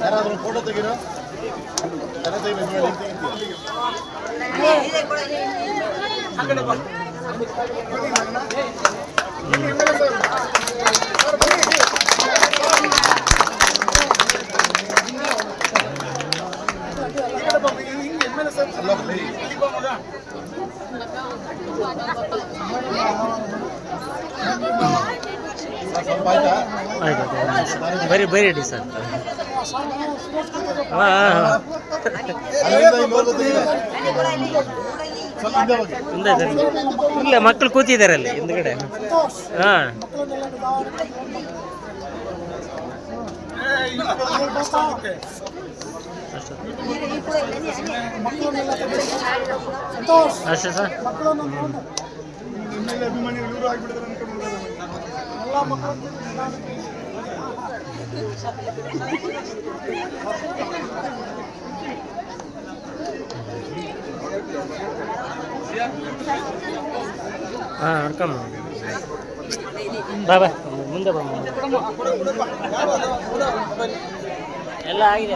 ಯಾರಾದ್ರೂ ಫೋಟೋ ತೆಗೀರೋ ಜನ ತೆಗಿಬೇಕು ಆಯ್ತಾ ಬರೀ ಬರೀ ಅಡಿ ಸರ್ ಹಾಂ ಹಾಂ ಹಿಂದೆ ಇಲ್ಲ ಮಕ್ಕಳು ಕೂತಿದ್ದಾರೆ ಅಲ್ಲಿ ಹಿಂದ್ಗಡೆ. ಹಾಂ. ಅಷ್ಟು. ಅಷ್ಟೇ ಸರ್ ಹಾಂ ನಡ್ಕೊಂಬ ಬಾ ಬಾ. ಮುಂದೆ ಬಾ. ಎಲ್ಲ ಆಗಿದೆ.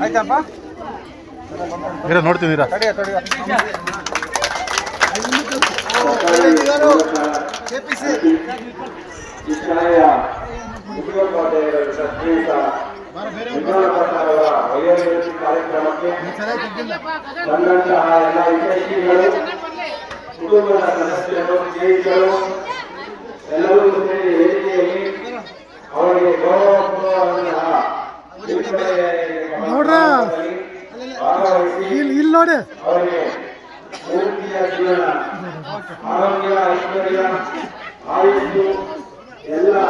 ಆಯ್ತಪ್ಪ? ಇರ ನೋಡ್ತೀನಿ ಇರ. ವಯೋವೃತ್ತಿ ಕಾರ್ಯಕ್ರಮಕ್ಕೆ ಬಂದಂತಹ ಎಲ್ಲ ವಿದ್ಯಾರ್ಥಿಗಳು ಕುಟುಂಬದ ಸದಸ್ಯರು ಸ್ನೇಹಿತರು ஆயுளோடு எல்லா